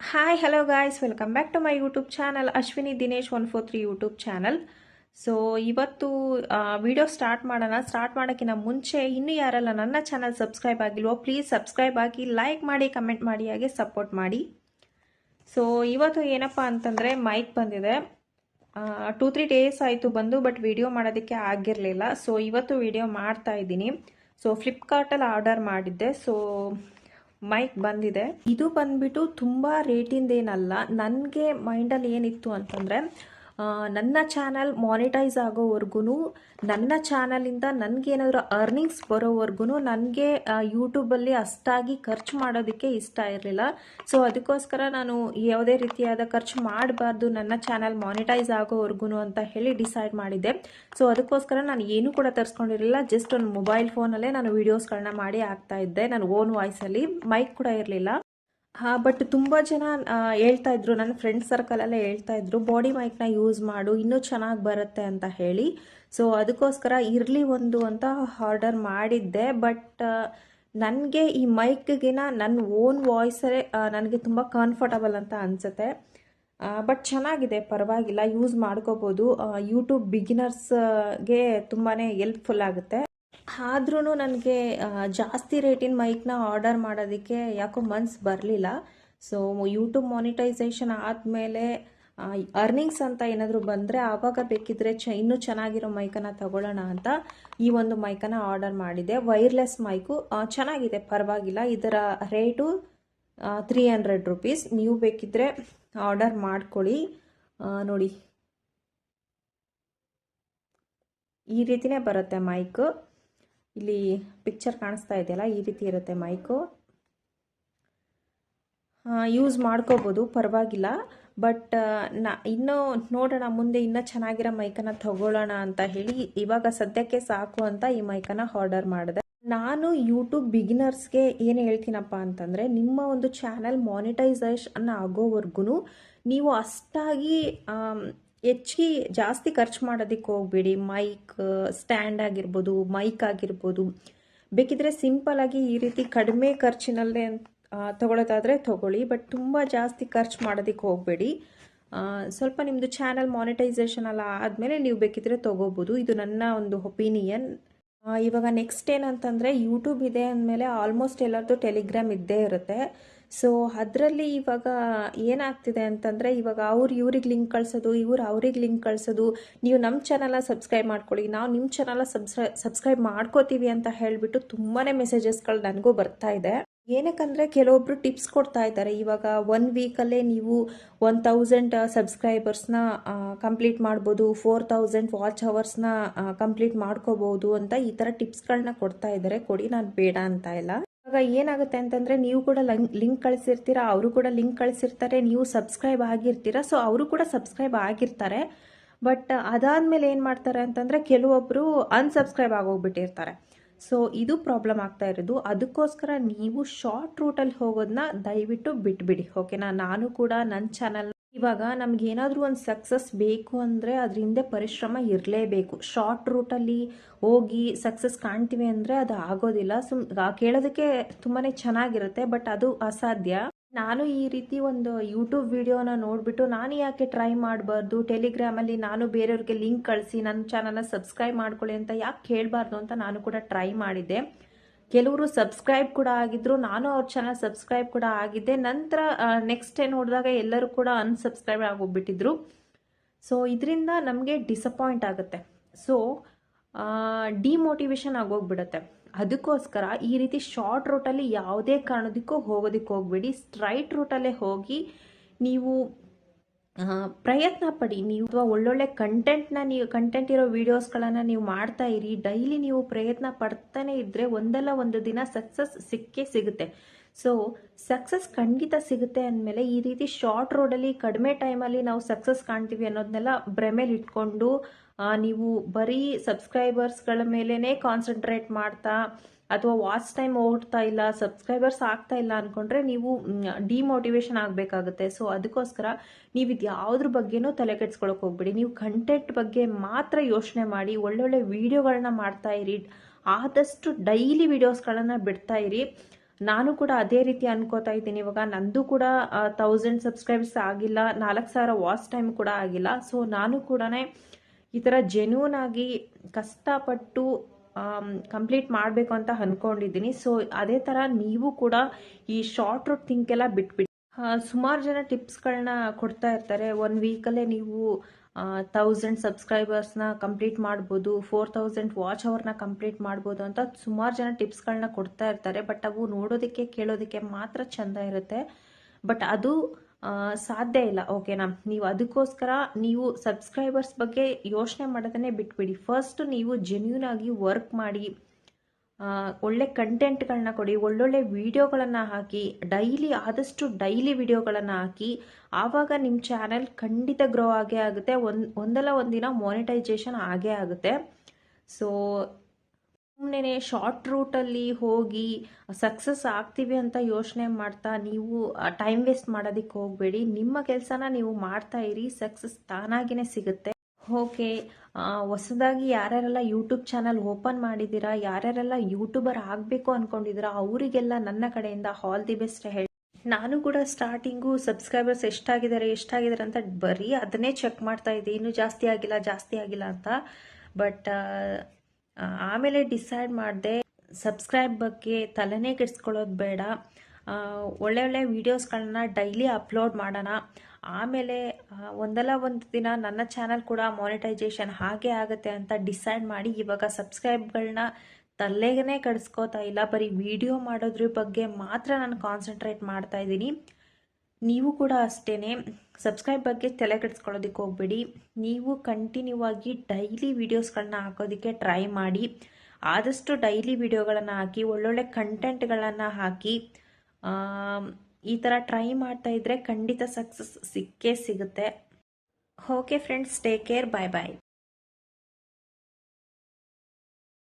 Hi hello guys welcome back to my YouTube channel Ashwini Dinesh one four three YouTube channel so ಇವತ್ತು video start ಮಾಡೋಣ. Start ಮಾಡೋಕ್ಕಿಂತ ಮುಂಚೆ ಇನ್ನೂ ಯಾರೆಲ್ಲ ನನ್ನ ಚಾನಲ್ ಸಬ್ಸ್ಕ್ರೈಬ್ ಆಗಿಲ್ವೋ ಪ್ಲೀಸ್ ಸಬ್ಸ್ಕ್ರೈಬ್ ಆಗಿ ಲೈಕ್ ಮಾಡಿ ಕಮೆಂಟ್ ಮಾಡಿ, ಹಾಗೆ ಸಪೋರ್ಟ್ ಮಾಡಿ. ಸೊ ಇವತ್ತು ಏನಪ್ಪ ಅಂತಂದರೆ ಮೈಕ್ ಬಂದಿದೆ. ಟೂ ತ್ರೀ ಡೇಸ್ ಆಯಿತು ಬಂದು ಬಟ್ ವಿಡಿಯೋ ಮಾಡೋದಕ್ಕೆ ಆಗಿರಲಿಲ್ಲ. ಸೊ ಇವತ್ತು ವಿಡಿಯೋ ಮಾಡ್ತಾ ಇದ್ದೀನಿ. ಸೊ ಫ್ಲಿಪ್ಕಾರ್ಟಲ್ಲಿ ಆರ್ಡರ್ ಮಾಡಿದ್ದೆ. ಸೊ ಮೈಕ್ ಬಂದಿದೆ. ಇದು ಬಂದ್ಬಿಟ್ಟು ತುಂಬ ರೇಟಿಂದೇನಲ್ಲ ನನಗೆ ಮೈಂಡಲ್ಲಿ ಏನಿತ್ತು ಅಂತಂದರೆ ನನ್ನ ಚಾನಲ್ ಮಾನಿಟೈಸ್ ಆಗೋವರೆಗೂ ನನ್ನ ಚಾನಲಿಂದ ನನಗೇನಾದರೂ ಅರ್ನಿಂಗ್ಸ್ ಬರೋವರೆಗೂ ನನಗೆ ಯೂಟ್ಯೂಬಲ್ಲಿ ಅಷ್ಟಾಗಿ ಖರ್ಚು ಮಾಡೋದಕ್ಕೆ ಇಷ್ಟ ಇರಲಿಲ್ಲ. ಸೊ ಅದಕ್ಕೋಸ್ಕರ ನಾನು ಯಾವುದೇ ರೀತಿಯಾದ ಖರ್ಚು ಮಾಡಬಾರ್ದು, ನನ್ನ ಚಾನಲ್ ಮಾನಿಟೈಸ್ ಆಗೋವರೆಗೂ ಅಂತ ಹೇಳಿ ಡಿಸೈಡ್ ಮಾಡಿದ್ದೆ. ಸೊ ಅದಕ್ಕೋಸ್ಕರ ನಾನು ಏನೂ ಕೂಡ ತರಿಸ್ಕೊಂಡಿರಲಿಲ್ಲ. ಜಸ್ಟ್ ಒಂದು ಮೊಬೈಲ್ ಫೋನಲ್ಲೇ ನಾನು ವೀಡಿಯೋಸ್ಗಳನ್ನ ಮಾಡಿ ಆಗ್ತಾ ಇದ್ದೆ. ನಾನು ಓನ್ ವಾಯ್ಸಲ್ಲಿ ಮೈಕ್ ಕೂಡ ಇರಲಿಲ್ಲ. ಹಾಂ ಬಟ್ ತುಂಬ ಜನ ಹೇಳ್ತಾ ಇದ್ರು. ನನ್ನ ಫ್ರೆಂಡ್ ಸರ್ಕಲಲ್ಲೇ ಹೇಳ್ತಾ ಇದ್ರು ಬಾಡಿ ಮೈಕ್ನ ಯೂಸ್ ಮಾಡು, ಇನ್ನೂ ಚೆನ್ನಾಗಿ ಬರುತ್ತೆ ಅಂತ ಹೇಳಿ. ಸೊ ಅದಕ್ಕೋಸ್ಕರ ಇರಲಿ ಒಂದು ಅಂತ ಆರ್ಡರ್ ಮಾಡಿದ್ದೆ ಬಟ್ ನನಗೆ ಈ ಮೈಕ್ಗಿನ ನನ್ನ ಓನ್ ವಾಯ್ಸೇ ನನಗೆ ತುಂಬ ಕಂಫರ್ಟಬಲ್ ಅಂತ ಅನಿಸುತ್ತೆ. ಬಟ್ ಚೆನ್ನಾಗಿದೆ, ಪರವಾಗಿಲ್ಲ ಯೂಸ್ ಮಾಡ್ಕೋಬೋದು. ಯೂಟ್ಯೂಬ್ ಬಿಗಿನರ್ಸ್ಗೆ ತುಂಬಾ ಹೆಲ್ಪ್ಫುಲ್ ಆಗುತ್ತೆ. ಆದ್ರೂ ನನಗೆ ಜಾಸ್ತಿ ರೇಟಿನ ಮೈಕ್ನ ಆರ್ಡರ್ ಮಾಡೋದಕ್ಕೆ ಯಾಕೋ ಮನ್ಸು ಬರಲಿಲ್ಲ. ಸೊ ಯೂಟ್ಯೂಬ್ ಮಾನಿಟೈಸೇಷನ್ ಆದಮೇಲೆ ಅರ್ನಿಂಗ್ಸ್ ಅಂತ ಏನಾದರೂ ಬಂದರೆ ಆವಾಗ ಬೇಕಿದ್ರೆ ಚ, ಇನ್ನೂ ಚೆನ್ನಾಗಿರೋ ಮೈಕನ್ನು ತಗೊಳ್ಳೋಣ ಅಂತ ಈ ಒಂದು ಮೈಕನ್ನು ಆರ್ಡರ್ ಮಾಡಿದೆ ವೈರ್ಲೆಸ್ ಮೈಕು ಚೆನ್ನಾಗಿದೆ, ಪರವಾಗಿಲ್ಲ. ಇದರ ರೇಟು ತ್ರೀ ಹಂಡ್ರೆಡ್ ರುಪೀಸ್ ನೀವು ಬೇಕಿದ್ದರೆ ಆರ್ಡರ್ ಮಾಡ್ಕೊಳ್ಳಿ. ನೋಡಿ. ಈ ರೀತಿಯೇ ಬರುತ್ತೆ ಮೈಕು. ಇಲ್ಲಿ ಪಿಕ್ಚರ್ ಕಾಣಿಸ್ತಾ ಇದೆಯಲ್ಲ, ಈ ರೀತಿ ಇರುತ್ತೆ ಮೈಕು ಯೂಸ್ ಮಾಡ್ಕೋಬೋದು, ಪರವಾಗಿಲ್ಲ. ಬಟ್ ನಾ, ಇನ್ನೂ ನೋಡೋಣ, ಮುಂದೆ ಇನ್ನೂ ಚೆನ್ನಾಗಿರೋ ಮೈಕನ್ನು ತಗೊಳ್ಳೋಣ ಅಂತ ಹೇಳಿ, ಇವಾಗ ಸದ್ಯಕ್ಕೆ ಸಾಕು ಅಂತ ಈ ಮೈಕನ್ನು ಆರ್ಡರ್ ಮಾಡಿದೆ. ನಾನು ಯೂಟ್ಯೂಬ್ ಬಿಗಿನರ್ಸ್ಗೆ ಏನು ಹೇಳ್ತೀನಪ್ಪ ಅಂತಂದರೆ, ನಿಮ್ಮ ಒಂದು ಚಾನಲ್ ಮಾನಿಟೈಸೇಷನ್ ಆಗೋವರೆಗೂ ನೀವು ಅಷ್ಟಾಗಿ ಹೆಚ್ಚಿಗೆ ಜಾಸ್ತಿ ಖರ್ಚು ಮಾಡೋದಕ್ಕೆ ಹೋಗಬೇಡಿ. ಮೈಕ್ ಸ್ಟ್ಯಾಂಡ್ ಆಗಿರ್ಬೋದು ಮೈಕ್ ಆಗಿರ್ಬೋದು. ಬೇಕಿದ್ರೆ ಸಿಂಪಲ್ ಆಗಿ ಈ ರೀತಿ ಕಡಿಮೆ ಖರ್ಚಿನಲ್ಲೇ ತಗೊಳ್ಳೋದಾದರೆ ತಗೊಳ್ಳಿ ಬಟ್ ತುಂಬ ಜಾಸ್ತಿ ಖರ್ಚು ಮಾಡೋದಕ್ಕೆ ಹೋಗಬೇಡಿ. ಸ್ವಲ್ಪ ನಿಮ್ಮದು ಚಾನಲ್ ಮಾನಿಟೈಸೇಷನ್ ಎಲ್ಲ ಆದಮೇಲೆ ನೀವು ಬೇಕಿದ್ರೆ ತೊಗೋಬೋದು. ಇದು ನನ್ನ ಒಂದು ಒಪಿನಿಯನ್ ಇವಾಗ ನೆಕ್ಸ್ಟ್ ಏನಂತಂದರೆ ಯೂಟ್ಯೂಬ್ ಇದೆ ಅಂದಮೇಲೆ ಆಲ್ಮೋಸ್ಟ್ ಎಲ್ಲರದು ಟೆಲಿಗ್ರಾಮ್ ಇದ್ದೇ ಇರುತ್ತೆ. ಸೊ ಅದರಲ್ಲಿ ಇವಾಗ ಏನಾಗ್ತಿದೆ ಅಂತಂದರೆ ಇವಾಗ ಅವ್ರು ಇವ್ರಿಗೆ ಲಿಂಕ್ ಕಳಿಸೋದು, ಇವ್ರು ಅವ್ರಿಗೆ ಲಿಂಕ್ ಕಳಿಸೋದು. ನೀವು ನಮ್ಮ ಚಾನಲ್ನ ಸಬ್ಸ್ಕ್ರೈಬ್ ಮಾಡ್ಕೊಳ್ಳಿ. ನಾವು ನಿಮ್ಮ ಚಾನಲ್ನ ಸಬ್ಸ್ಕ್ರೈ ಸಬ್ಸ್ಕ್ರೈಬ್ ಮಾಡ್ಕೋತೀವಿ ಅಂತ ಹೇಳಿಬಿಟ್ಟು ತುಂಬಾ ಮೆಸೇಜಸ್ಗಳು ನನಗೂ ಬರ್ತಾ ಇದೆ. ಏನಕ್ಕಂದರೆ ಕೆಲವೊಬ್ರು ಟಿಪ್ಸ್ ಕೊಡ್ತಾ ಇದ್ದಾರೆ. ಇವಾಗ ಒನ್ ವೀಕಲ್ಲೇ ನೀವು ಒನ್ ತೌಸಂಡ್ ಸಬ್ಸ್ಕ್ರೈಬರ್ಸ್ನ ಕಂಪ್ಲೀಟ್ ಮಾಡ್ಬೋದು ಫೋರ್ ತೌಸಂಡ್ ವಾಚ್ ಅವರ್ಸ್ನ ಕಂಪ್ಲೀಟ್ ಮಾಡ್ಕೋಬೋದು ಅಂತ ಈ ಥರ ಟಿಪ್ಸ್ಗಳನ್ನ ಕೊಡ್ತಾ ಇದ್ದಾರೆ. ಕೊಡಿ, ನಾನು ಬೇಡ ಅಂತ ಇಲ್ಲ ಇವಾಗ ಏನಾಗುತ್ತೆ ಅಂತಂದರೆ ನೀವು ಕೂಡ ಲಿಂಕ್ ಕಳಿಸಿರ್ತೀರಾ, ಅವರು ಕೂಡ ಲಿಂಕ್ ಕಳಿಸಿರ್ತಾರೆ, ನೀವು ಸಬ್ಸ್ಕ್ರೈಬ್ ಆಗಿರ್ತೀರಾ ಸೊ ಅವರು ಕೂಡ ಸಬ್ಸ್ಕ್ರೈಬ್ ಆಗಿರ್ತಾರೆ. ಬಟ್ ಅದಾದ್ಮೇಲೆ ಏನು ಮಾಡ್ತಾರೆ ಅಂತಂದರೆ ಕೆಲವೊಬ್ಬರು ಅನ್ಸಬ್ಸ್ಕ್ರೈಬ್ ಆಗೋಗ್ಬಿಟ್ಟಿರ್ತಾರೆ. ಸೊ ಇದು ಪ್ರಾಬ್ಲಮ್ ಆಗ್ತಾ ಇರೋದು. ಅದಕ್ಕೋಸ್ಕರ ನೀವು ಶಾರ್ಟ್ ರೂಟಲ್ಲಿ ಹೋಗೋದನ್ನ ದಯವಿಟ್ಟು ಬಿಟ್ಬಿಡಿ ಓಕೆನಾ ನಾನು ಕೂಡ ನನ್ನ ಚಾನಲ್ ಇವಾಗ ನಮ್ಗೆ ಏನಾದರೂ ಒಂದು ಸಕ್ಸಸ್ ಬೇಕು ಅಂದರೆ ಅದ್ರ ಹಿಂದೆ ಪರಿಶ್ರಮ ಇರಲೇಬೇಕು. ಶಾರ್ಟ್ ರೂಟಲ್ಲಿ ಹೋಗಿ ಸಕ್ಸಸ್ ಕಾಣ್ತೀವಿ ಅಂದರೆ ಅದು ಆಗೋದಿಲ್ಲ. ಸುಮ್ ಕೇಳೋದಕ್ಕೆ ತುಂಬಾ ಚೆನ್ನಾಗಿರುತ್ತೆ ಬಟ್ ಅದು ಅಸಾಧ್ಯ. ನಾನು ಈ ರೀತಿ ಒಂದು ಯೂಟ್ಯೂಬ್ ವಿಡಿಯೋನ ನೋಡಿಬಿಟ್ಟು ನಾನು ಯಾಕೆ ಟ್ರೈ ಮಾಡಬಾರ್ದು? ಟೆಲಿಗ್ರಾಮಲ್ಲಿ ನಾನು ಬೇರೆಯವ್ರಿಗೆ ಲಿಂಕ್ ಕಳಿಸಿ, ನನ್ನ ಚಾನಲ್ನ ಸಬ್ಸ್ಕ್ರೈಬ್ ಮಾಡ್ಕೊಳ್ಳಿ ಅಂತ ಯಾಕೆ ಕೇಳಬಾರ್ದು ಅಂತ ನಾನು ಕೂಡ ಟ್ರೈ ಮಾಡಿದ್ದೆ. ಕೆಲವರು ಸಬ್ಸ್ಕ್ರೈಬ್ ಕೂಡ ಆಗಿದ್ರು, ನಾನು ಅವ್ರ ಚಾನಲ್ ಸಬ್ಸ್ಕ್ರೈಬ್ ಕೂಡ ಆಗಿದ್ದೆ. ನಂತರ ನೆಕ್ಸ್ಟ್ ನೋಡಿದಾಗ ಎಲ್ಲರೂ ಕೂಡ ಅನ್ಸಬ್ಸ್ಕ್ರೈಬ್ ಆಗೋಗ್ಬಿಟ್ಟಿದ್ರು. ಸೊ ಇದರಿಂದ ನಮಗೆ ಡಿಸಪಾಯಿಂಟ್ ಆಗುತ್ತೆ. ಸೊ ಡಿಮೋಟಿವೇಶನ್ ಆಗೋಗ್ಬಿಡುತ್ತೆ. ಅದಕ್ಕೋಸ್ಕರ ಈ ರೀತಿ ಶಾರ್ಟ್ ರೂಟಲ್ಲಿ ಯಾವುದೇ ಕಾರಣದಕ್ಕೂ ಹೋಗೋದಕ್ಕೆ ಹೋಗಬೇಡಿ. ಸ್ಟ್ರೈಟ್ ರೂಟಲ್ಲೇ ಹೋಗಿ ನೀವು ಪ್ರಯತ್ನ ಪಡಿ. ನೀವು ಅಥವಾ ಒಳ್ಳೊಳ್ಳೆ ಕಂಟೆಂಟ್ನ ನೀವು ಕಂಟೆಂಟ್ ಇರೋ ವೀಡಿಯೋಸ್ಗಳನ್ನು ನೀವು ಮಾಡ್ತಾ ಇರಿ. ಡೈಲಿ ನೀವು ಪ್ರಯತ್ನ ಪಡ್ತಾನೆ ಇದ್ದರೆ ಒಂದಲ್ಲ ಒಂದು ದಿನ ಸಕ್ಸಸ್ ಸಿಕ್ಕೇ ಸಿಗುತ್ತೆ. ಸೊ ಸಕ್ಸಸ್ ಖಂಡಿತ ಸಿಗುತ್ತೆ ಅಂದಮೇಲೆ ಈ ರೀತಿ ಶಾರ್ಟ್ ರೋಡಲ್ಲಿ ಕಡಿಮೆ ಟೈಮಲ್ಲಿ ನಾವು ಸಕ್ಸಸ್ ಕಾಣ್ತೀವಿ ಅನ್ನೋದನ್ನೆಲ್ಲ ಭ್ರಮೇಲಿ ಇಟ್ಕೊಂಡು ನೀವು ಬರೀ ಸಬ್ಸ್ಕ್ರೈಬರ್ಸ್ಗಳ ಮೇಲೇ ಕಾನ್ಸಂಟ್ರೇಟ್ ಮಾಡ್ತಾ ಅಥವಾ ವಾಚ್ ಟೈಮ್ ಓಡ್ತಾ ಇಲ್ಲ ಸಬ್ಸ್ಕ್ರೈಬರ್ಸ್ ಆಗ್ತಾ ಇಲ್ಲ ಅಂದ್ಕೊಂಡ್ರೆ ನೀವು ಡಿಮೋಟಿವೇಶನ್ ಆಗಬೇಕಾಗುತ್ತೆ. ಸೊ ಅದಕ್ಕೋಸ್ಕರ ನೀವು ಇದು ಯಾವುದ್ರ ಬಗ್ಗೆನೂ ತಲೆ ಕೆಡ್ಸ್ಕೊಳಕ್ಕೆ ಹೋಗ್ಬೇಡಿ. ನೀವು ಕಂಟೆಂಟ್ ಬಗ್ಗೆ ಮಾತ್ರ ಯೋಚನೆ ಮಾಡಿ, ಒಳ್ಳೊಳ್ಳೆ ವಿಡಿಯೋಗಳನ್ನ ಮಾಡ್ತಾ ಇರಿ. ಆದಷ್ಟು ಡೈಲಿ ವಿಡಿಯೋಸ್ಗಳನ್ನು ಬಿಡ್ತಾ ಇರಿ. ನಾನು ಕೂಡ ಅದೇ ರೀತಿ ಅನ್ಕೋತಾ ಇದ್ದೀನಿ. ಇವಾಗ ನಂದು ಕೂಡ ತೌಸಂಡ್ ಸಬ್ಸ್ಕ್ರೈಬರ್ಸ್ ಆಗಿಲ್ಲ, ನಾಲ್ಕು ಸಾವಿರ ವಾಚ್ ಟೈಮ್ ಕೂಡ ಆಗಿಲ್ಲ. ಸೊ ನಾನು ಕೂಡ ಈ ಥರ ಜೆನ್ಯೂನ್ ಆಗಿ ಕಷ್ಟಪಟ್ಟು ಕಂಪ್ಲೀಟ್ ಮಾಡಬೇಕು ಅಂತ ಅಂದ್ಕೊಂಡಿದ್ದೀನಿ ಸೊ ಅದೇ ಥರ ನೀವು ಕೂಡ ಈ ಶಾರ್ಟ್ ರೂಟ್ ಥಿಂಕ್ ಎಲ್ಲ ಬಿಟ್ಬಿಟ್ಟು ಸುಮಾರು ಜನ ಟಿಪ್ಸ್ಗಳನ್ನ ಕೊಡ್ತಾ ಇರ್ತಾರೆ. ಒನ್ ವೀಕಲ್ಲೇ ನೀವು ತೌಸಂಡ್ ಸಬ್ಸ್ಕ್ರೈಬರ್ಸ್ನ ಕಂಪ್ಲೀಟ್ ಮಾಡ್ಬೋದು ಫೋರ್ ತೌಸಂಡ್ ವಾಚ್ ಅವರ್ನ ಕಂಪ್ಲೀಟ್ ಮಾಡ್ಬೋದು ಅಂತ ಸುಮಾರು ಜನ ಟಿಪ್ಸ್ಗಳನ್ನ ಕೊಡ್ತಾ ಇರ್ತಾರೆ. ಬಟ್ ಅವು ನೋಡೋದಕ್ಕೆ, ಕೇಳೋದಕ್ಕೆ ಮಾತ್ರ ಚೆಂದ ಇರುತ್ತೆ. ಬಟ್ ಅದು ಸಾಧ್ಯ ಇಲ್ಲ. ಓಕೆನಾ? ನೀವು ಅದಕ್ಕೋಸ್ಕರ ನೀವು ಸಬ್ಸ್ಕ್ರೈಬರ್ಸ್ ಬಗ್ಗೆ ಯೋಚನೆ ಮಾಡೋದನ್ನೇ ಬಿಟ್ಬಿಡಿ. ಫಸ್ಟ್ ನೀವು ಜೆನ್ಯೂನ್ ಆಗಿ ವರ್ಕ್ ಮಾಡಿ ಒಳ್ಳೆ ಕಂಟೆಂಟ್ಗಳನ್ನ ಕೊಡಿ, ಒಳ್ಳೊಳ್ಳೆ ವಿಡಿಯೋಗಳನ್ನು ಹಾಕಿ ಡೈಲಿ ಆದಷ್ಟು ಡೈಲಿ ವಿಡಿಯೋಗಳನ್ನು ಹಾಕಿ, ಆವಾಗ ನಿಮ್ಮ ಚಾನೆಲ್ ಖಂಡಿತ ಗ್ರೋ ಆಗೇ ಆಗುತ್ತೆ. ಒಂದು, ಒಂದಲ್ಲ ಒಂದಿನ ಮಾನಿಟೈಸೇಷನ್ ಆಗೇ ಆಗುತ್ತೆ. ಸೊ ಸುಮ್ಮನೆ ಶಾರ್ಟ್ ರೂಟಲ್ಲಿ ಹೋಗಿ ಸಕ್ಸಸ್ ಆಗ್ತೀವಿ ಅಂತ ಯೋಚನೆ ಮಾಡ್ತಾ ನೀವು ಟೈಮ್ ವೇಸ್ಟ್ ಮಾಡೋದಕ್ಕೆ ಹೋಗಬೇಡಿ. ನಿಮ್ಮ ಕೆಲಸನ ನೀವು ಮಾಡ್ತಾ ಇರಿ. ಸಕ್ಸಸ್ ತಾನಾಗಿನೇ ಸಿಗುತ್ತೆ. ಓಕೆ ಹೊಸದಾಗಿ ಯಾರ್ಯಾರೆಲ್ಲ ಯೂಟ್ಯೂಬ್ ಚಾನಲ್ ಓಪನ್ ಮಾಡಿದ್ದೀರಾ, ಯಾರ್ಯಾರೆಲ್ಲ ಯೂಟ್ಯೂಬರ್ ಆಗಬೇಕು ಅಂದ್ಕೊಂಡಿದ್ದೀರಾ ಅವರಿಗೆಲ್ಲ ನನ್ನ ಕಡೆಯಿಂದ ಆಲ್ ದಿ ಬೆಸ್ಟ್ ಹೇಳಿ. ನಾನು ಕೂಡ ಸ್ಟಾರ್ಟಿಂಗು ಸಬ್ಸ್ಕ್ರೈಬರ್ಸ್ ಎಷ್ಟಾಗಿದ್ದಾರೆ ಎಷ್ಟಾಗಿದ್ದಾರೆ ಅಂತ ಬರೀ ಅದನ್ನೇ ಚೆಕ್ ಮಾಡ್ತಾ ಇದ್ದೆ. ಇನ್ನೂ ಜಾಸ್ತಿ ಆಗಿಲ್ಲ ಜಾಸ್ತಿ ಆಗಿಲ್ಲ ಅಂತ. ಬಟ್ ಆಮೇಲೆ ಡಿಸೈಡ್ ಮಾಡಿದೆ ಸಬ್ಸ್ಕ್ರೈಬ್ ಬಗ್ಗೆ ತಲೆನೇ ಕೆಡಿಸ್ಕೊಳ್ಳೋದು ಬೇಡ. ಒಳ್ಳೆ ಒಳ್ಳೆ ವೀಡಿಯೋಸ್ಗಳನ್ನ ಡೈಲಿ ಅಪ್ಲೋಡ್ ಮಾಡೋಣ. ಆಮೇಲೆ ಒಂದಲ್ಲ ಒಂದು ದಿನ ನನ್ನ ಚಾನಲ್ ಕೂಡ ಮಾನಿಟೈಸೇಷನ್ ಹಾಗೆ ಆಗುತ್ತೆ ಅಂತ ಡಿಸೈಡ್ ಮಾಡಿ ಇವಾಗ ಸಬ್ಸ್ಕ್ರೈಬ್ಗಳನ್ನ ತಲೆಗೇ ಕಡಿಸ್ಕೋತಾ ಇಲ್ಲ. ಬರೀ ವಿಡಿಯೋ ಮಾಡೋದ್ರ ಬಗ್ಗೆ ಮಾತ್ರ ನಾನು ಕಾನ್ಸಂಟ್ರೇಟ್ ಮಾಡ್ತಾ ಇದ್ದೀನಿ. ನೀವು ಕೂಡ ಅಷ್ಟೇ ಸಬ್ಸ್ಕ್ರೈಬ್ ಬಗ್ಗೆ ತಲೆ ಕೆಡಿಸ್ಕೊಳ್ಳೋದಕ್ಕೆ ಹೋಗ್ಬೇಡಿ. ನೀವು ಕಂಟಿನ್ಯೂ ಆಗಿ ಡೈಲಿ ವೀಡಿಯೋಸ್ಗಳನ್ನ ಹಾಕೋದಕ್ಕೆ ಟ್ರೈ ಮಾಡಿ. ಆದಷ್ಟು ಡೈಲಿ ವಿಡಿಯೋಗಳನ್ನು ಹಾಕಿ, ಒಳ್ಳೊಳ್ಳೆ ಕಂಟೆಂಟ್ಗಳನ್ನು ಹಾಕಿ ಈ ಥರ ಟ್ರೈ ಮಾಡ್ತಾ ಇದ್ದರೆ ಖಂಡಿತ ಸಕ್ಸಸ್ ಸಿಕ್ಕೇ ಸಿಗುತ್ತೆ. Okay friends take care bye bye